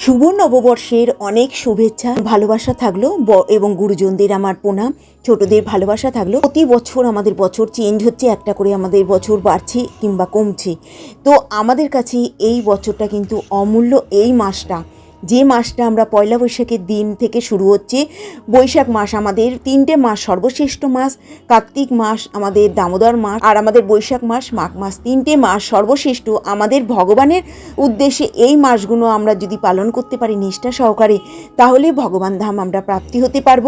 শুভ নববর্ষের অনেক শুভেচ্ছা ভালোবাসা থাকল এবং গুরুজনদের আমার প্রণাম। ছোটদের ভালোবাসা থাকল। প্রতি বছর আমাদের বছর চেঞ্জ হচ্ছে, একটা করে আমাদের বছর বাড়ছে কিংবা কমছে। তো আমাদের কাছে এই বছরটা কিন্তু অমূল্য এই মাসটা। যে মাসটা আমরা পয়লা বৈশাখের দিন থেকে শুরু হচ্ছে, বৈশাখ মাস আমাদের তিনটে মাস, সর্বশ্রেষ্ঠ মাস, কার্তিক মাস আমাদের দামোদর মাস, আর আমাদের বৈশাখ মাস, মাঘ মাস। তিনটে মাস সর্বশ্রেষ্ঠ আমাদের ভগবানের উদ্দেশ্যে এই মাসগুলো আমরা যদি পালন করতে পারি নিষ্ঠা সহকারে, তাহলে ভগবান ধাম আমরা প্রাপ্তি হতে পারব।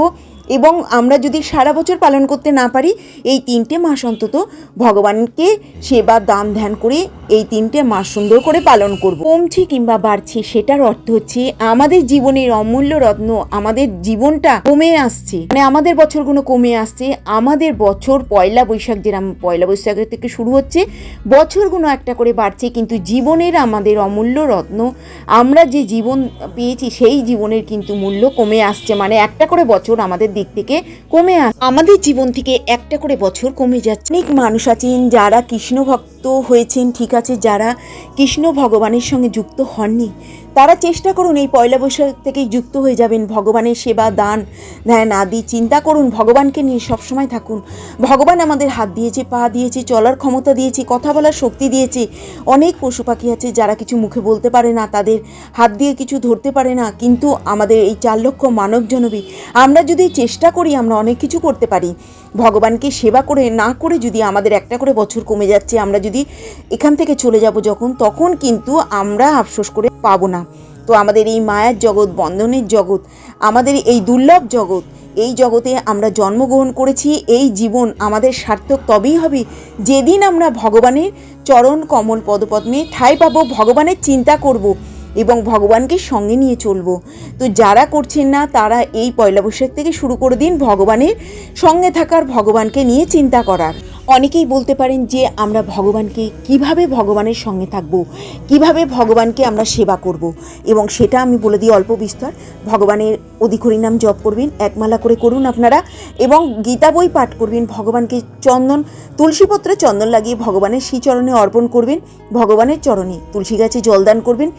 এবং আমরা যদি সারা বছর পালন করতে না পারি, এই তিনটে মাস অন্তত ভগবানকে সেবা, দান, ধ্যান করে এই তিনটে মাস সুন্দর করে পালন করব। কমছে কিংবা বাড়ছে সেটার অর্থ হচ্ছে আমাদের জীবনের অমূল্য রত্ন, আমাদের জীবনটা কমে আসছে। মানে আমাদের বছরগুলো কমে আসছে। আমাদের বছর পয়লা বৈশাখ যেরকম পয়লা বৈশাখের থেকে শুরু হচ্ছে, বছরগুলো একটা করে বাড়ছে, কিন্তু জীবনের আমাদের অমূল্য রত্ন, আমরা যে জীবন পেয়েছি সেই জীবনের কিন্তু মূল্য কমে আসছে। মানে একটা করে বছর আমাদের দিক থেকে কমে আস আমাদের জীবন থেকে একটা করে বছর কমে যাচ্ছে। অনেক মানুষ আছেন যারা কৃষ্ণ ভক্ত হয়েছেন, ঠিক আছে, যারা কৃষ্ণ ভগবানের সঙ্গে যুক্ত হননি। তারা চেষ্টা করুন এই পয়লা বৈশাখ থেকেই যুক্ত হয়ে যাবেন। ভগবানের সেবা, দান, ধ্যান আদি চিন্তা করুন, ভগবানকে নিয়ে সবসময় থাকুন। ভগবান আমাদের হাত দিয়েছে, পা দিয়েছে, চলার ক্ষমতা দিয়েছে, কথা বলার শক্তি দিয়েছে। অনেক পশু পাখি আছে যারা কিছু মুখে বলতে পারে না, তাদের হাত দিয়ে কিছু ধরতে পারে না, কিন্তু আমাদের এই চার লক্ষ মানব জনবী আমরা যদি চেষ্টা করি আমরা অনেক কিছু করতে পারি। ভগবানকে সেবা করে, না করে যদি আমাদের একটা করে বছর কমে যাচ্ছে, আমরা যদি এখান থেকে চলে যাব যখন, তখন কিন্তু আমরা আফসোস করে পাবো না। তো আমাদের এই মায়ার জগৎ, বন্ধনের জগৎ, আমাদের এই দুর্লভ জগৎ, এই জগতে আমরা জন্মগ্রহণ করেছি, এই জীবন আমাদের সার্থক তবেই হবে। যেদিন আমরা ভগবানের চরণ কমল পদপদ্মে ঠাঁই পাবো, ভগবানের চিন্তা করব এবং ভগবানকে সঙ্গে নিয়ে চলবো। তো যারা করছেন না, তারা এই পয়লা বৈশাখ থেকে শুরু করে দিন ভগবানের সঙ্গে থাকার, ভগবানকে নিয়ে চিন্তা করার। অনেকেই বলতে পারেন যে, আমরা ভগবানকে কীভাবে ভগবানের সঙ্গে থাকব? কীভাবে ভগবানকে আমরা সেবা করব? এবং সেটা আমি বলে দিই অল্প বিস্তর। ভগবানের অধিকরি নাম জপ করবেন একমালা করে করুন আপনারা। এবং গীতা বই পাঠ করবেন, ভগবানকে চন্দন, তুলসীপত্রে চন্দন লাগিয়ে ভগবানের শ্রীচরণে অর্পণ করবেন, ভগবানের চরণে তুলসী গাছে জলদান করবেন।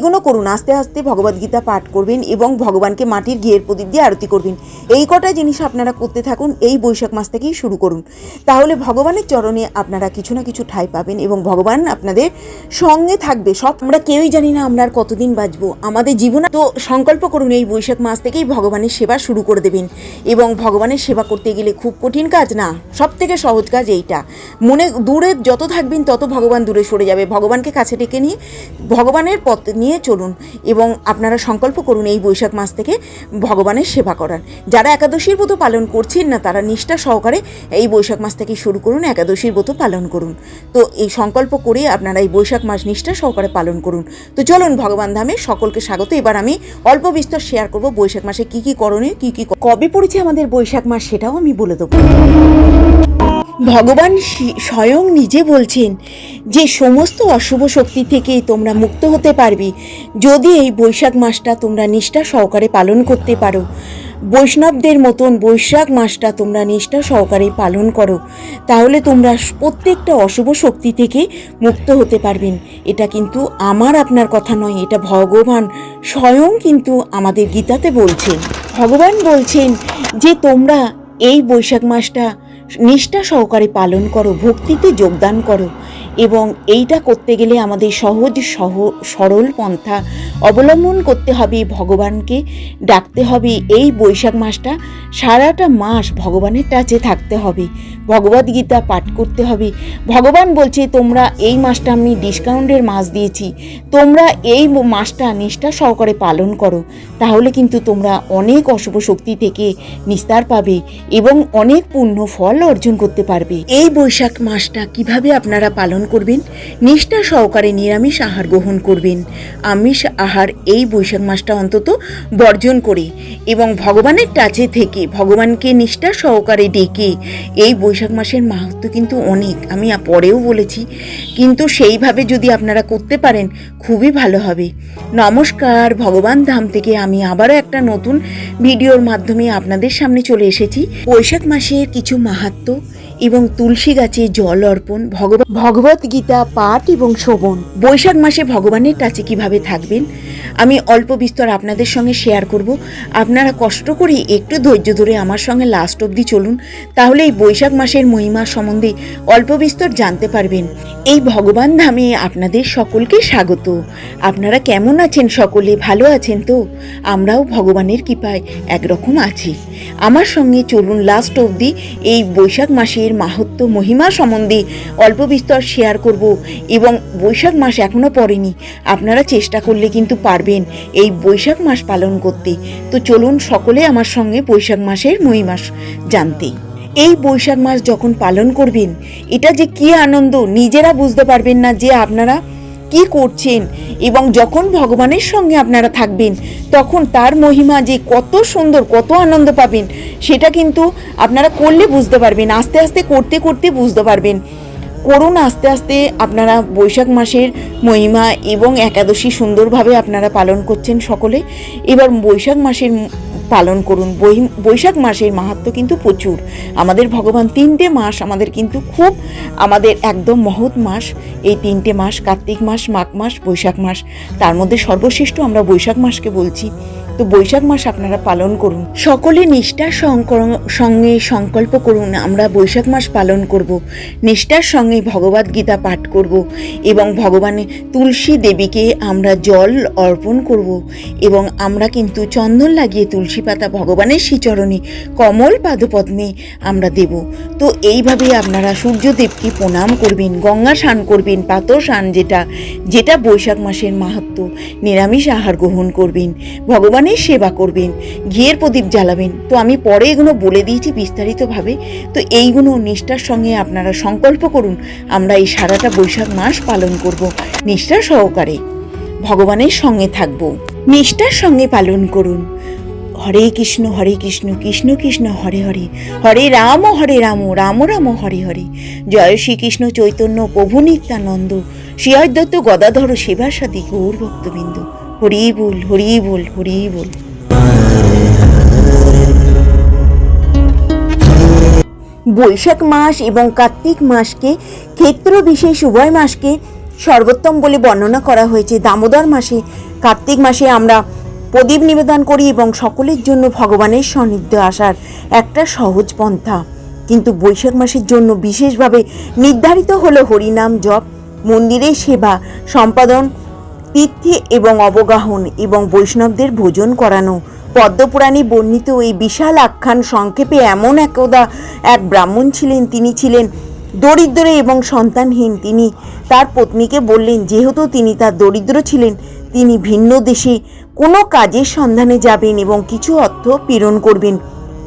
এইগুলো করুন আস্তে আস্তে ভগবদ্গীতা পাঠ করবেন এবং ভগবানকে মাটির ঘিয়ের প্রদীপ দিয়ে আরতি করবেন। এই কটা জিনিস আপনারা করতে থাকুন, এই বৈশাখ মাস থেকেই শুরু করুন। তাহলে ভগবানের চরণে আপনারা কিছু না কিছু ঠাঁই পাবেন এবং ভগবান আপনাদের সঙ্গে থাকবে। সব আমরা কেউই জানি না আমরা আর কতদিন বাঁচবো। আমাদের জীবনে তো সংকল্প করুন, এই বৈশাখ মাস থেকেই ভগবানের সেবা শুরু করে দেবেন। এবং ভগবানের সেবা করতে গেলে খুব কঠিন কাজ না সব থেকে সহজ কাজ এইটা। মনে দূরে যত থাকবেন তত ভগবান দূরে সরে যাবে। ভগবানকে কাছে ডেকে নিয়ে ভগবানের পথ নিয়ে চলুন এবং আপনারা সংকল্প করুন এই বৈশাখ মাস থেকে ভগবানের সেবা করার। যারা একাদশীর ব্রত পালন করছেন না, তারা নিষ্ঠা সহকারে এই বৈশাখ মাস থেকে শুরু করুন, একাদশীর ব্রত পালন করুন। তো এই সংকল্প করে আপনারা এই বৈশাখ মাস নিষ্ঠা সহকারে পালন করুন। তো চলুন ভগবান ধামে সকলকে স্বাগত। এবার আমি অল্প বিস্তর শেয়ার করব বৈশাখ মাসে কি কি করণীয়, কি কি কবে পড়েছে আমাদের বৈশাখ মাস সেটাও আমি বলে দেবো। ভগবান স্বয়ং নিজে বলছেন যে, সমস্ত অশুভ শক্তি থেকে তোমরা মুক্ত হতে পারবে। যদি এই বৈশাখ মাসটা তোমরা নিষ্ঠা সহকারে পালন করতে পারো, বৈষ্ণবদের মতন বৈশাখ মাসটা তোমরা নিষ্ঠা সহকারে পালন করো, তাহলে তোমরা প্রত্যেকটা অশুভ শক্তি থেকে মুক্ত হতে পারবেন। এটা কিন্তু আমার আপনার কথা নয়, এটা ভগবান স্বয়ং কিন্তু আমাদের গীতাতে বলছেন ভগবান বলছেন যে তোমরা এই বৈশাখ মাসটা নিষ্ঠা সহকারে পালন করো, ভক্তিতে যোগদান করো। এবং এইটা করতে গেলে আমাদের সহজ, সহ, সরল পন্থা অবলম্বন করতে হবে ভগবানকে, ডাকতে হবে এই বৈশাখ মাসটা, সারাটা মাস ভগবানের টাচে থাকতে হবে। ভগবদ্গীতা পাঠ করতে হবে। ভগবান বলছে, তোমরা এই মাসটা আমি ডিসকাউন্টের মাস দিয়েছি। তোমরা এই মাসটা নিষ্ঠা সহকারে পালন করো। তাহলে কিন্তু তোমরা অনেক অশুভ শক্তি থেকে নিস্তার পাবে এবং অনেক পূর্ণ ফল অর্জন করতে পারবে। এই বৈশাখ মাসটা কীভাবে আপনারা পালন করবেন? নিষ্ঠা সহকারে নিরামিষ আহার গ্রহণ করবেন। আমিষ আহার এই বৈশাখ মাসটা অন্তত বর্জন করে এবং ভগবানের কাছে থেকে ভগবানকে নিষ্ঠা সহকারে ডেকে এই বৈশাখ মাসের মাহাত্ম কিন্তু অনেক, আমি পরেও বলেছি। কিন্তু সেইভাবে যদি আপনারা করতে পারেন, খুবই ভালো হবে। নমস্কার, ভগবান ধাম থেকে আমি আবারও একটা নতুন ভিডিওর মাধ্যমে আপনাদের সামনে চলে এসেছি। বৈশাখ মাসের কিছু মাহাত্ম এবং তুলসী গাছে জল অর্পণ ভগবত গীতা পাঠ এবং শোভন বৈশাখ মাসে ভগবানের কাছে কীভাবে থাকবেন? আমি অল্প বিস্তর আপনাদের সঙ্গে শেয়ার করব। আপনারা কষ্ট করে একটু ধৈর্য ধরে আমার সঙ্গে লাস্ট অবধি চলুন, তাহলে এই বৈশাখ মাসের মহিমা সম্বন্ধে অল্প বিস্তর জানতে পারবেন। এই ভগবান ধামে আপনাদের সকলকে স্বাগত। আপনারা কেমন আছেন সকলে? ভালো আছেন তো? আমরাও ভগবানের কৃপায় একরকম আছি। আমার সঙ্গে চলুন লাস্ট অবধি এই বৈশাখ মাসের মাহাত্ম মহিমা সম্বন্ধে অল্প বিস্তর শেয়ার করব এবং বৈশাখ মাস এখনও পড়েনি। আপনারা চেষ্টা করলে কিন্তু পারবেন। এই বৈশাখ মাস পালন করতে। তো চলুন সকলে আমার সঙ্গে বৈশাখ মাসের মহিমা জানতে। এই বৈশাখ মাস যখন পালন করবেন, এটা যে কি আনন্দ, নিজেরা বুঝতে পারবেন না যে আপনারা কি করছেন এবং যখন ভগবানের সঙ্গে আপনারা থাকবেন, তখন তার মহিমা যে কত সুন্দর, কত আনন্দ পাবেন, সেটা কিন্তু আপনারা করলে বুঝতে পারবেন, আস্তে আস্তে করতে করতে বুঝতে পারবেন। করুন, আস্তে আস্তে আপনারা বৈশাখ মাসের মহিমা এবং একাদশী সুন্দরভাবে আপনারা পালন করছেন সকলে। এবার বৈশাখ মাসের পালন করুন। বৈশাখ মাসের মাহাত্ম কিন্তু প্রচুর। আমাদের ভগবান তিনটে মাস আমাদের কিন্তু খুব আমাদের একদম মহৎ মাস। এই তিনটে মাস কার্তিক মাস, মাঘ মাস, বৈশাখ মাস। তার মধ্যে সর্বশ্রেষ্ঠ আমরা বৈশাখ মাসকে বলছি। তো বৈশাখ মাস আপনারা পালন করুন। সকলে নিষ্ঠার সঙ্গে সংকল্প করুন, আমরা বৈশাখ মাস পালন করব। নিষ্ঠার সঙ্গে ভগবদ গীতা পাঠ করব এবং ভগবানের তুলসী দেবীকে আমরা জল অর্পণ করব এবং আমরা কিন্তু চন্দন লাগিয়ে তুলসী পাতা ভগবানের শ্রীচরণে কমল পাদপদ্মে আমরা দেব। তো এইভাবে আপনারা সূর্যদেবকে প্রণাম করবেন, গঙ্গা স্নান করবেন পাতর স্নান যেটা যেটা বৈশাখ মাসের মাহাত্ম, নিরামিষ আহার গ্রহণ করবেন। ভগবানের সেবা করবেন। ঘিয়ের প্রদীপ জ্বালাবেন। তো আমি পরে এগুলো বলে দিয়েছি বিস্তারিতভাবে। তো এইগুলো নিষ্ঠার সঙ্গে আপনারা সংকল্প করুন, আমরা এই সারাটা বৈশাখ মাস পালন করব নিষ্ঠা সহকারে। ভগবানের সঙ্গে থাকব। নিষ্ঠার সঙ্গে পালন করুন। হরে কৃষ্ণ হরে কৃষ্ণ কৃষ্ণ কৃষ্ণ, হরে হরে। হরে রাম হরে রাম রাম রাম, হরে হরে। জয় শ্রীকৃষ্ণ চৈতন্য প্রভু নিত্যানন্দ। শ্রী গদাধর সেবাসাদী গৌর ভক্তবৃন্দ হরি বল হরি বল হরি বল বৈশাখ মাস এবং কার্তিক মাসকে ক্ষেত্র বিশেষ উভয় মাসকে সর্বোত্তম বলে বর্ণনা করা হয়েছে। দামোদর মাসে, কার্তিক মাসে আমরা প্রদীপ নিবেদন করি এবং সকলের জন্য ভগবানের সান্নিধ্য আসার একটা সহজ পন্থা। কিন্তু বৈশাখ মাসের জন্য বিশেষভাবে নির্ধারিত হলো হরিনাম জপ মন্দিরে সেবা, সম্পাদন তীর্থে এবং অবগাহন এবং বৈষ্ণবদের ভোজন করানো। পদ্মপুরাণে বর্ণিত এই বিশাল আখ্যান সংক্ষেপে এমন একদা এক ব্রাহ্মণ ছিলেন, তিনি ছিলেন দরিদ্র এবং সন্তানহীন। তিনি তার পত্নীকে বললেন, যেহেতু তিনি তার দরিদ্র ছিলেন, তিনি ভিন্ন দেশে কোনো কাজের সন্ধানে যাবেন এবং কিছু অর্থ প্রেরণ করবেন।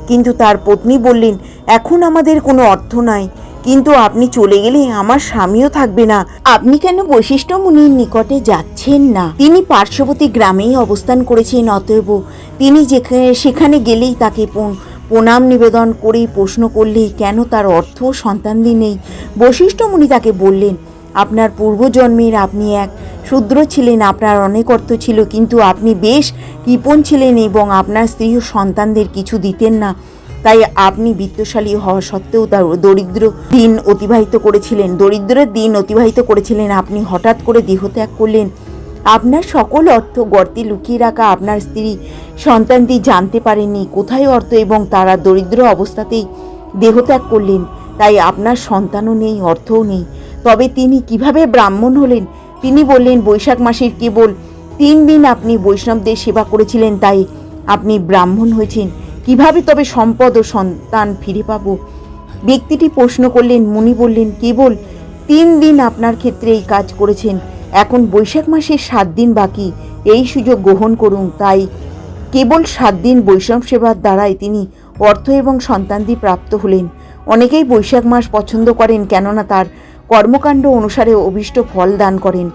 কিন্তু তার পত্নী বললেন, এখন আমাদের কোনো অর্থ নাই। কিন্তু আপনি চলে গেলে আমার স্বামীও থাকবে না। আপনি কেন বৈশিষ্ট্য মুনির নিকটে যাচ্ছেন না? তিনি পার্শ্ববর্তী গ্রামেই অবস্থান করেছেন অতএব তিনি যেখানে সেখানে গেলেই তাকে প্রণাম নিবেদন করেই প্রশ্ন করলেই কেন তার অর্থ সন্তানদি নেই। বৈশিষ্ট্য মুনি তাকে বললেন, আপনার পূর্বজন্মের আপনি এক শূদ্র ছিলেন, আপনার অনেক অর্থ ছিল, কিন্তু আপনি বেশ কৃপণ ছিলেন এবং আপনার স্ত্রী সন্তানদের কিছু দিতেন না। তাই আপনি বিত্তশালী হওয়া সত্ত্বেও তার দরিদ্র দিন অতিবাহিত করেছিলেন। দরিদ্রের দিন অতিবাহিত করেছিলেন। আপনি হঠাৎ করে দেহত্যাগ করলেন। আপনার সকল অর্থ গর্তে লুকিয়ে রাখা আপনার স্ত্রী সন্তানটি জানতে পারেননি। কোথায় অর্থ এবং তারা দরিদ্র অবস্থাতেই দেহত্যাগ করলেন? তাই আপনার সন্তানও নেই, অর্থও নেই। তবে তিনি কীভাবে ব্রাহ্মণ হলেন? তিনি বললেন, বৈশাখ মাসের কেবল তিন দিন আপনি বৈষ্ণবদের সেবা করেছিলেন, তাই আপনি ব্রাহ্মণ হয়েছেন। কীভাবে তবে সম্পদ ও সন্তান ফিরে পাবো? ব্যক্তিটি প্রশ্ন করলেন, মুনি বললেন, কেবল তিন দিন আপনার ক্ষেত্রে এই কাজ করেছেন। এখন বৈশাখ মাসের সাত দিন বাকি। এই সুযোগ গ্রহণ করুন। তাই কেবল সাত দিন বৈষ্ণব সেবার দ্বারাই তিনি অর্থ এবং সন্তানদি প্রাপ্ত হলেন। অনেকেই বৈশাখ মাস পছন্দ করেন কেননা তার কর্মকাণ্ড অনুসারে অভীষ্ট ফল দান করেন।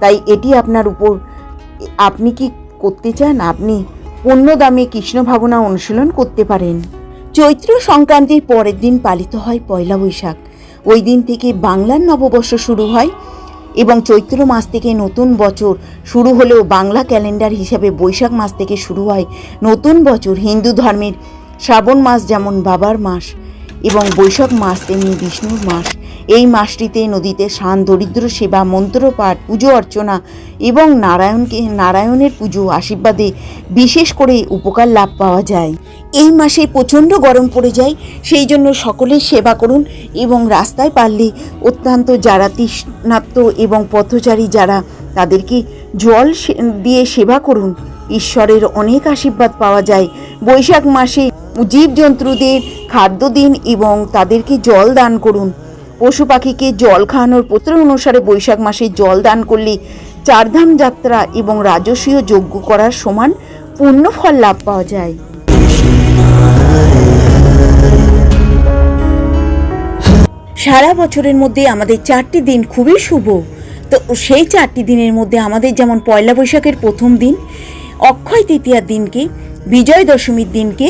তাই এটি আপনার উপর আপনি কি করতে চান? আপনি পণ্য দামে কৃষ্ণ ভাবনা অনুশীলন করতে পারেন। চৈত্র সংক্রান্তির পরের দিন পালিত হয় পয়লা বৈশাখ। ওই দিন থেকে বাংলার নববর্ষ শুরু হয় এবং চৈত্র মাস থেকে নতুন বছর শুরু হলেও বাংলা ক্যালেন্ডার হিসাবে বৈশাখ মাস থেকে শুরু হয় নতুন বছর। হিন্দু ধর্মের শ্রাবণ মাস যেমন বাবার মাস এবং বৈশাখ মাস তেমনি বিষ্ণুর মাস। এই মাসটিতে নদীতে স্নান দরিদ্র সেবা, মন্ত্রপাঠ, পুজো অর্চনা এবং নারায়ণকে, নারায়ণের পুজো, আশীর্বাদে বিশেষ করে উপকার লাভ পাওয়া যায়। এই মাসে প্রচণ্ড গরম পড়ে যায়, সেই জন্য সকলের সেবা করুন এবং রাস্তায় পারলে অত্যন্ত যারা তৃষ্ণার্ত এবং পথচারী যারা, তাদেরকে জল দিয়ে সেবা করুন। ঈশ্বরের অনেক আশীর্বাদ পাওয়া যায়। বৈশাখ মাসে জীবজন্তুদের খাদ্য দিন এবং তাদেরকে জল দান করুন। পশু পাখিকে জল খাওয়ানোর পত্র অনুসারে বৈশাখ মাসে জল দান করলে চারধাম যাত্রা এবং রাজস্বীয় যজ্ঞ করার সমান পূর্ণ ফল লাভ পাওয়া যায়। সারা বছরের মধ্যে আমাদের চারটি দিন খুবই শুভ। তো সেই চারটি দিনের মধ্যে আমাদের যেমন পয়লা বৈশাখের প্রথম দিন, অক্ষয় তৃতীয়ার দিনকে বিজয় দশমীর দিনকে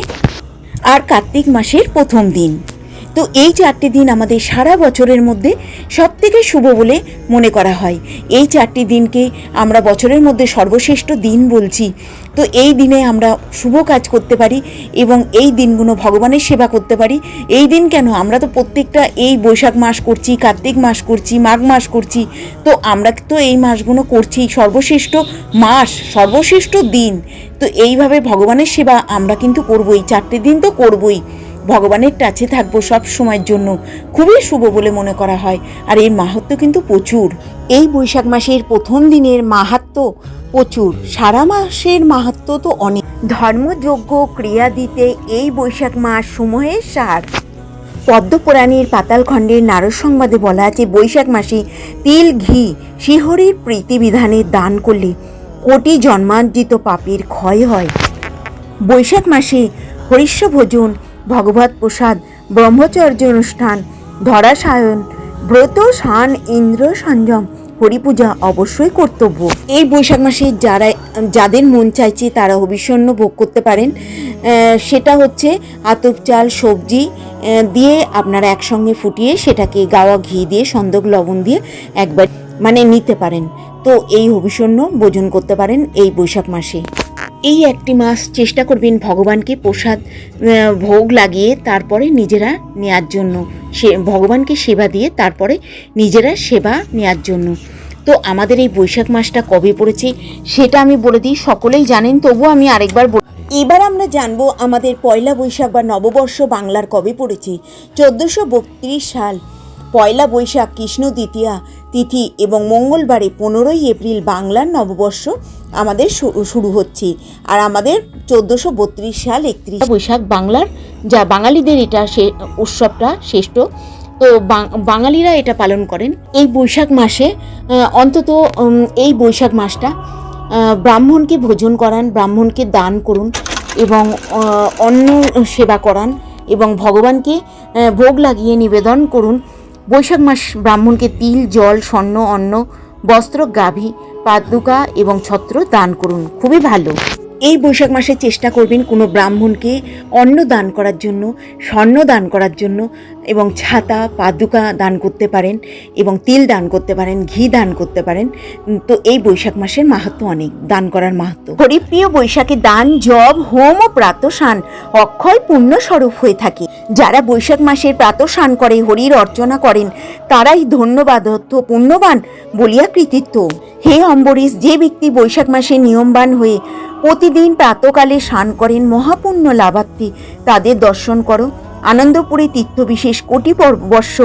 আর কার্তিক মাসের প্রথম দিন। তো এই চারটি দিন আমাদের সারা বছরের মধ্যে সব থেকে শুভ বলে মনে করা হয়। এই চারটি দিনকে আমরা বছরের মধ্যে সর্বশ্রেষ্ঠ দিন বলছি। তো এই দিনে আমরা শুভ কাজ করতে পারি এবং এই দিনগুলো ভগবানের সেবা করতে পারি। এই দিন কেন? আমরা তো প্রত্যেকটা এই বৈশাখ মাস করছি, কার্তিক মাস করছি, মাঘ মাস করছি। তো আমরা তো এই মাসগুলো করছি সর্বশ্রেষ্ঠ মাস, সর্বশ্রেষ্ঠ দিন। তো এইভাবে ভগবানের সেবা আমরা কিন্তু করবই, চারটে দিন তো করবই। ভগবানের টাচে থাকব সব সময়ের জন্য। খুবই শুভ বলে মনে করা হয়। আর এর মাহাত্ম কিন্তু প্রচুর। এই বৈশাখ মাসের প্রথম দিনের মাহাত্ম প্রচুর। সারা মাসের মাহাত্ম তো অনেক। ধর্মযোগ্য ক্রিয়া দিতে এই বৈশাখ মাস সময়ের সার। পদ্মপুরাণের পাতালখণ্ডের নারদ সংবাদে বলা আছে, বৈশাখ মাসে তিল, ঘি, শিহরির প্রীতিবিধানে দান করলে কোটি জন্মার্জিত পাপের ক্ষয় হয়। বৈশাখ মাসে হরিষ্য ভোজন ভগবত প্রসাদ, ব্রহ্মচর্য অনুষ্ঠান ধরাসায়ন ব্রত শান ইন্দ্র সংযম হরিপূজা অবশ্যই কর্তব্য। এই বৈশাখ মাসে যারা, যাদের মন চাইছে তারা হবিষণ্য ভোগ করতে পারেন। সেটা হচ্ছে আতপ চাল, সবজি দিয়ে আপনারা একসঙ্গে ফুটিয়ে সেটাকে গাওয়া ঘি দিয়ে, সন্দক লবণ দিয়ে একবার মানে নিতে পারেন। তো এই হবিষণ্য ভোজন করতে পারেন এই বৈশাখ মাসে। এই একটি মাস চেষ্টা করবেন ভগবানকে প্রসাদ ভোগ লাগিয়ে তারপরে নিজেরা নেয়ার জন্য। সে, ভগবানকে সেবা দিয়ে তারপরে নিজেরা সেবা নেয়ার জন্য। তো আমাদের এই বৈশাখ মাসটা কবে পড়েছে সেটা আমি বলে দিই, সকলেই জানেন, তবুও আমি আরেকবার বল- এবার আমরা জানব আমাদের পয়লা বৈশাখ বা নববর্ষ বাংলার কবে পড়েছে। চোদ্দোশো বত্রিশ সাল, পয়লা বৈশাখ, কৃষ্ণ দ্বিতীয়া তিথি এবং মঙ্গলবারে পনেরোই এপ্রিল বাংলার নববর্ষ আমাদের শুরু হচ্ছে। আর আমাদের চোদ্দোশো বত্রিশ সাল একত্রিশ বৈশাখ বাংলার, যা বাঙালিদের এটা সে, উৎসবটা শ্রেষ্ঠ। তো বাঙালিরা এটা পালন করেন। এই বৈশাখ মাসে অন্তত এই বৈশাখ মাসটা ব্রাহ্মণকে ভোজন করান, ব্রাহ্মণকে দান করুন এবং অন্ন সেবা করান এবং ভগবানকে ভোগ লাগিয়ে নিবেদন করুন। বৈশাখ মাস ব্রাহ্মণকে তিল, জল, স্বর্ণ, অন্ন, বস্ত্র, গাভী পাদুকা এবং ছত্র দান করুন। খুবই ভালো। এই বৈশাখ মাসে চেষ্টা করবেন কোনো ব্রাহ্মণকে অন্ন দান করার জন্য, স্বর্ণ দান করার জন্য এবং ছাতা, পাদুকা দান করতে পারেন এবং তিল দান করতে পারেন, ঘি দান করতে পারেন। তো এই বৈশাখ মাসের মাহাত্ম অনেক, দান করার মাহাত্ম। হরিপ্রিয় বৈশাখে দান, জব, হোম ও প্রাতসান অক্ষয় পুণ্য স্বরূপ হয়ে থাকে। যারা বৈশাখ মাসের প্রাতসান করে, হরির অর্চনা করেন, তারাই ধন্যবাদ পুণ্যবান বলিয়া কৃতিত্ব। হে অম্বরীশ, যে ব্যক্তি বৈশাখ মাসে নিয়মবান হয়ে প্রতিদিন প্রাতকালে স্নান করেন, মহাপুণ্য লাভার্থী, তাদের দর্শন করো। আনন্দপুরে তীর্থবিশেষ কোটি বর্ষ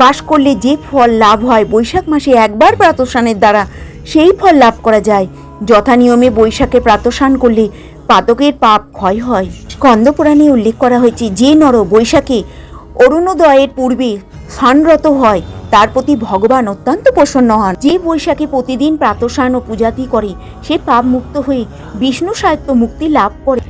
বাস করলে যে ফল লাভ হয় বৈশাখ মাসে একবার প্রাতস্নানের দ্বারা, সেই ফল লাভ করা যায়। যথা নিয়মে বৈশাখে প্রাতস্নান করলে পাতকের পাপ ক্ষয় হয়। স্কন্দপুরাণে উল্লেখ করা হয়েছে, যে নর বৈশাখে অরুণোদয়ের পূর্বে স্নানরত হয়, তার প্রতি ভগবান অত্যন্ত প্রসন্ন হন। যে বৈশাখে প্রতিদিন প্রাতস্নান ও পূজাতি করে, সে পাপ মুক্ত হয়ে বিষ্ণু সাহিত্য মুক্তি লাভ করে।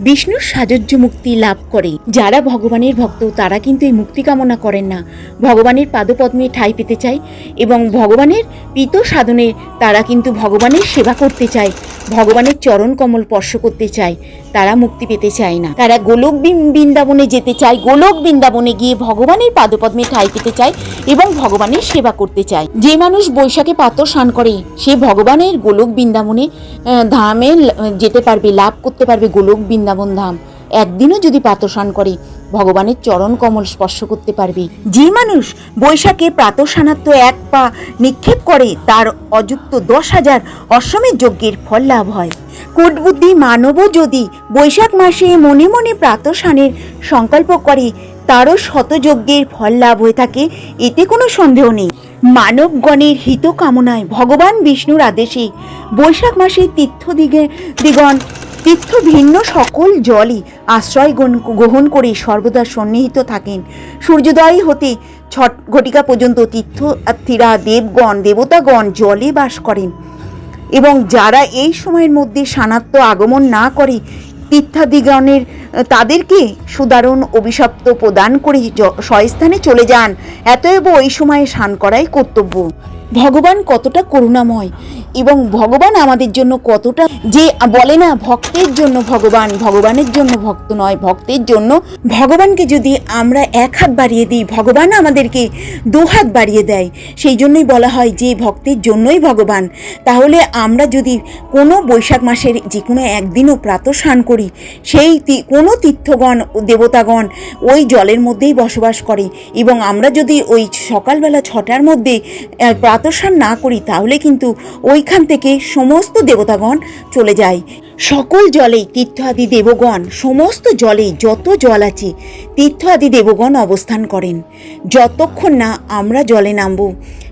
বিষ্ণুর সাজজ্য মুক্তি লাভ করে। যারা ভগবানের ভক্ত, তারা কিন্তু এই মুক্তি কামনা করেন না। ভগবানের পাদপদ্মে ঠাঁই পেতে চায় এবং ভগবানের পিত সাধনে তারা কিন্তু ভগবানের সেবা করতে চায়, ভগবানের চরণ কমল স্পর্শ করতে চায়, তারা মুক্তি পেতে চায় না। তারা গোলক বৃন- বৃন্দাবনে যেতে চায়, গোলক বৃন্দাবনে গিয়ে ভগবানের পাদপদ্মে ঠাঁই পেতে চায় এবং ভগবানের সেবা করতে চায়। যে মানুষ বৈশাখে পাত্র স্নান করে, সে ভগবানের গোলক বৃন্দাবনে ধামে যেতে পারবে, লাভ করতে পারবে গোলক বৃন্দাবন। ধাম একদিনও যদি প্রাতস্নান করে, ভগবানের চরণ কমল স্পর্শ করতে পারবে। যে মানুষ বৈশাখে প্রাতস্নানাত্ম এক পা নিক্ষেপ করে, তার অযুক্ত দশ হাজার অশ্বমের যজ্ঞের ফল লাভ হয়। কুটবুদ্ধি মানবও যদি বৈশাখ মাসে মনে মনে প্রাতস্নানের সংকল্প করে, তারও শতযজ্ঞের ফল লাভ হয়ে থাকে, এতে কোনো সন্দেহ নেই। মানবগণের হিত কামনায় ভগবান বিষ্ণুর আদেশে বৈশাখ মাসে তীর্থ দিগে দিগণ তীর্থ ভিন্ন সকল জলই আশ্রয় গ্রহণ- করে সর্বদা সন্নিহিত থাকেন। সূর্যোদয় হতে ছট ঘটিকা পর্যন্ত তীর্থযাত্রীরা দেবগণ দেবতাগণ জলে বাস করেন এবং যারা এই সময়ের মধ্যে সানাত্ম আগমন না করে তীর্থাদিগণের তাদেরকে সুদারুণ অভিশপ্ত প্রদান করে স্বস্থানে চলে যান। এতএব ওই সময়ে স্নান করাই কর্তব্য। ভগবান কতটা করুণাময়। এবং ভগবান আমাদের জন্য কতটা যে বলে না, ভক্তের জন্য ভগবান, ভগবানের জন্য ভক্ত নয়, ভক্তের জন্য ভগবানকে যদি আমরা এক হাত বাড়িয়ে দিই, ভগবান আমাদেরকে দু হাত বাড়িয়ে দেয়, সেই জন্যই বলা হয় যে ভক্তের জন্যই ভগবান। তাহলে আমরা যদি কোনো বৈশাখ মাসের যে কোনো একদিনও প্রাতঃস্নান করি, সেই কোনো তীর্থগণ, দেবতাগণ ওই জলের মধ্যেই বসবাস করে এবং আমরা যদি ওই সকালবেলা ছটার মধ্যে প্রাতঃস্নান না করি, তাহলে কিন্তু ওইখান থেকে সমস্ত দেবতাগণ চলে যায়। সকল জলেই তীর্থ আদি দেবগণ, সমস্ত জলেই যত জল আছে তীর্থ আদি দেবগণ অবস্থান করেন। যতক্ষণ না আমরা জলে নামব,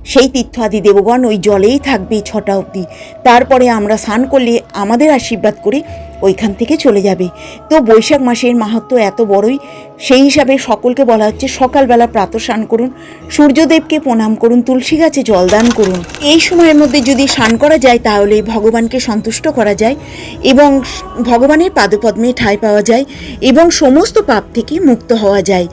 সেই তীর্থ আদি দেবগণ ওই জলেই থাকবে ছটা অবধি। তারপরে আমরা স্নান করলে আমাদের আশীর্বাদ করে ওইখান থেকে চলে যাবে। তো বৈশাখ মাসের মাহাত্ম এত বড়ই, সেই হিসাবে সকলকে বলা হচ্ছে সকালবেলা প্রাতঃ স্নান করুন, সূর্যদেবকে প্রণাম করুন, তুলসী গাছে জলদান করুন। এই সময়ের মধ্যে যদি স্নান করা যায়, তাহলে ভগবানকে সন্তুষ্ট করা যায় এবং ভগবানের পাদপদ্মে ঠাঁই পাওয়া যায় এবং সমস্ত পাপ থেকে মুক্ত হওয়া যায়।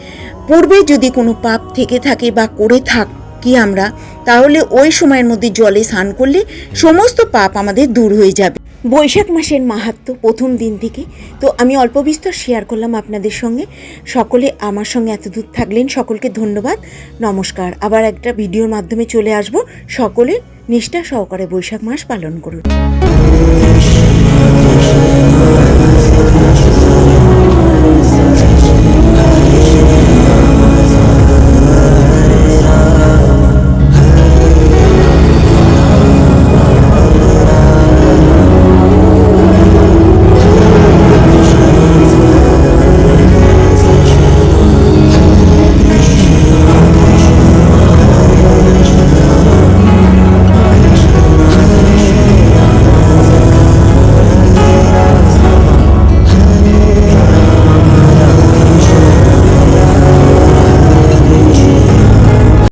পূর্বে যদি কোনো পাপ থেকে থাকে বা করে থাকি আমরা, তাহলে ওই সময়ের মধ্যে জলে স্নান করলে সমস্ত পাপ আমাদের দূর হয়ে যাবে। বৈশাখ মাসের মাহাত্ম প্রথম দিন থেকে। তো আমি অল্প বিস্তর শেয়ার করলাম আপনাদের সঙ্গে। সকলে আমার সঙ্গে এত দূর থাকলেন, সকলকে ধন্যবাদ। নমস্কার। আবার একটা ভিডিওর মাধ্যমে চলে আসব। সকলে নিষ্ঠা সহকারে বৈশাখ মাস পালন করুন।